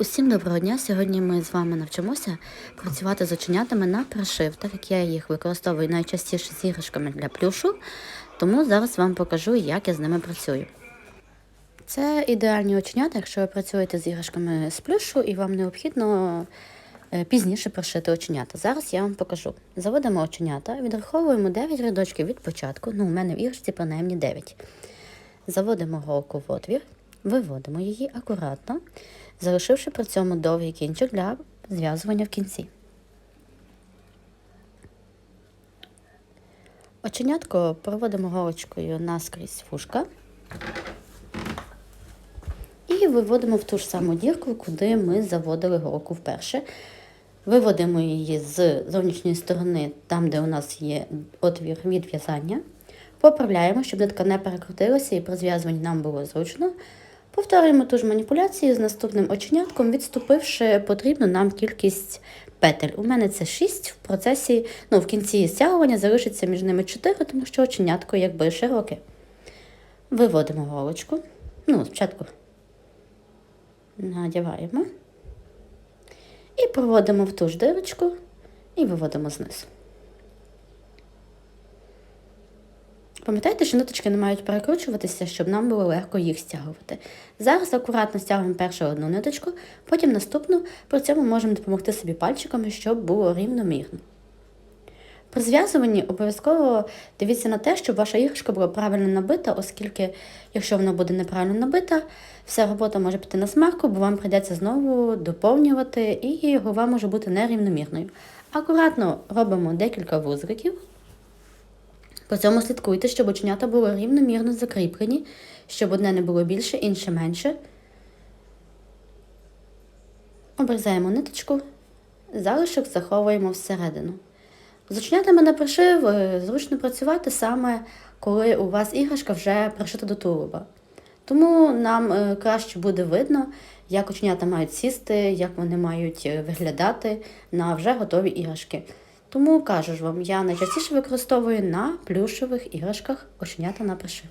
Усім доброго дня! Сьогодні ми з вами навчимося працювати з оченятами на пришив, так як я їх використовую найчастіше з іграшками для плюшу, тому зараз вам покажу, як я з ними працюю. Це ідеальні оченята, якщо ви працюєте з іграшками з плюшу і вам необхідно е, пізніше прошити оченята. Зараз я вам покажу. Заводимо оченята, відраховуємо 9 рядочків від початку. Ну, у мене в іграшці принаймні 9. Заводимо голку в отвір, виводимо її акуратно, залишивши при цьому довгий кінчик для зв'язування в кінці. Оченятко проводимо голочкою наскрізь вушка і виводимо в ту ж саму дірку, куди ми заводили голку вперше. Виводимо її з зовнішньої сторони, там, де у нас є отвір від в'язання. Поправляємо, щоб нитка не перекрутилася і при зв'язуванні нам було зручно. Повторюємо ту ж маніпуляцію з наступним оченятком, відступивши потрібну нам кількість петель. У мене це 6 в процесі, ну, в кінці стягування залишиться між ними 4, тому що оченятко якби широке. Виводимо голочку. Ну, спочатку надіваємо. І проводимо в ту ж дирочку і виводимо знизу. Пам'ятайте, що ниточки не мають перекручуватися, щоб нам було легко їх стягувати. Зараз акуратно стягуємо першу одну ниточку, потім наступну, при цьому можемо допомогти собі пальчиками, щоб було рівномірно. При зв'язуванні обов'язково дивіться на те, щоб ваша іграшка була правильно набита, оскільки, якщо вона буде неправильно набита, вся робота може піти на смарку, бо вам прийдеться знову доповнювати, і голова може бути нерівномірною. Акуратно робимо декілька вузриків. По цьому слідкуйте, щоб оченята були рівномірно закріплені, щоб одне не було більше, інше менше. Обрізаємо ниточку, залишок заховуємо всередину. З оченятами на пришив е, зручно працювати саме коли у вас іграшка вже пришита до тулуба. Тому нам е, краще буде видно, як оченята мають сісти, як вони мають е, виглядати на вже готові іграшки. Тому кажу ж вам, я найчастіше використовую на плюшевих іграшках оченята на пришив.